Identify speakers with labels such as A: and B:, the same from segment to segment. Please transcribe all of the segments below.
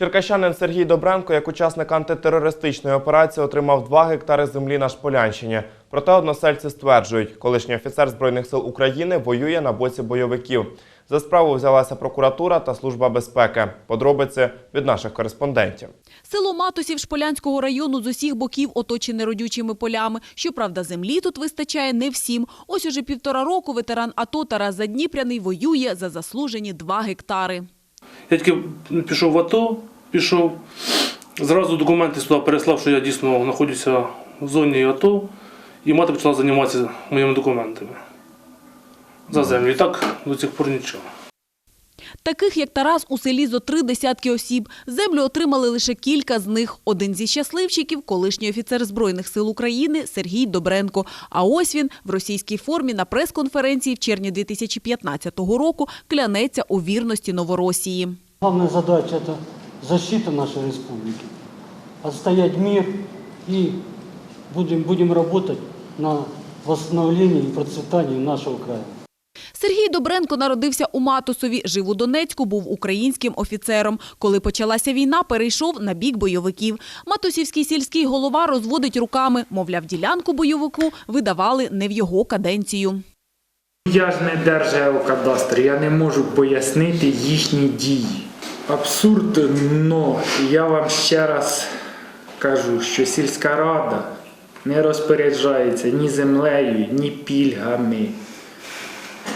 A: Черкащанин Сергій Добренко, як учасник антитерористичної операції, отримав 2 гектари землі на Шполянщині. Проте односельці стверджують, колишній офіцер Збройних сил України воює на боці бойовиків. За справу взялася прокуратура та служба безпеки. Подробиці від наших кореспондентів.
B: Село Матусів Шполянського району з усіх боків оточене родючими полями. Щоправда, землі тут вистачає не всім. Ось уже півтора року ветеран АТО Тарас Задніпряний воює за заслужені два гектари.
C: Я тільки пішов в АТО, пішов, зразу документи сюди переслав, що я дійсно знаходжуся в зоні АТО, і мати почала займатися моїми документами за землю. І так до цих пор нічого.
B: Таких, як Тарас, у селі зо три десятки осіб. Землю отримали лише кілька з них. Один зі щасливчиків – колишній офіцер Збройних сил України Сергій Добренко. А ось він в російській формі на прес-конференції в червні 2015 року клянеться у вірності Новоросії.
D: Главная задача – это защита нашей республики, отстоять мир и будем, будем работать на восстановление и процветание нашего края.
B: Сергій Добренко народився у Матусові, жив у Донецьку, був українським офіцером. Коли почалася війна, перейшов на бік бойовиків. Матусівський сільський голова розводить руками, мовляв, ділянку бойовику видавали не в його каденцію.
E: Я ж не держгеокадастр, я не можу пояснити їхні дії. Абсурд, но я вам ще раз кажу, що сільська рада не розпоряджається ні землею, ні пільгами.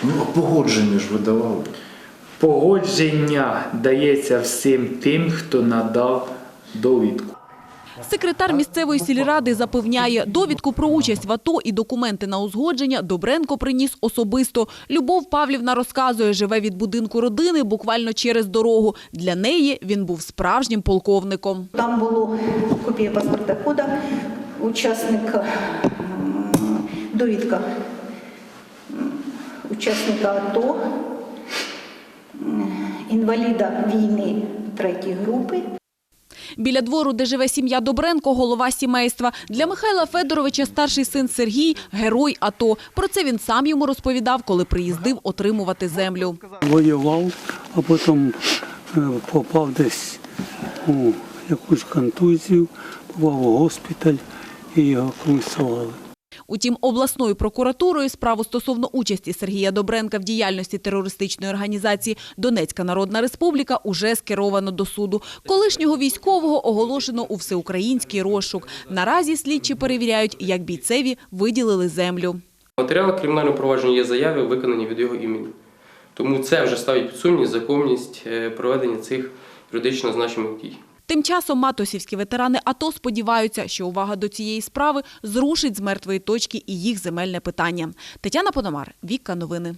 F: Ну, а погодження ж видавали.
E: Погодження дається всім тим, хто надав довідку.
B: Секретар місцевої сільради запевняє, довідку про участь в АТО і документи на узгодження Добренко приніс особисто. Любов Павлівна розказує, живе від будинку родини буквально через дорогу. Для неї він був справжнім полковником.
G: Там було копія паспорта кода, учасника довідка учасника АТО, інваліда війни третьої групи.
B: Біля двору, де живе сім'я Добренко, голова сімейства. Для Михайла Федоровича старший син Сергій – герой АТО. Про це він сам йому розповідав, коли приїздив отримувати землю.
D: Воював, а потім е, попав десь у якусь контузію, попав у госпіталь і його комісували.
B: Утім, обласною прокуратурою справу стосовно участі Сергія Добренка в діяльності терористичної організації Донецька Народна Республіка уже скеровано до суду. Колишнього військового оголошено у всеукраїнський розшук. Наразі слідчі перевіряють, як бійцеві виділили землю.
H: В матеріалах кримінального провадження є заяви, виконані від його імені. Тому це вже ставить під сумнів законність е, проведення цих юридично значимих дій.
B: Тим часом матосівські ветерани АТО сподіваються, що увага до цієї справи зрушить з мертвої точки і їх земельне питання. Тетяна Пономар, Вікка Новини.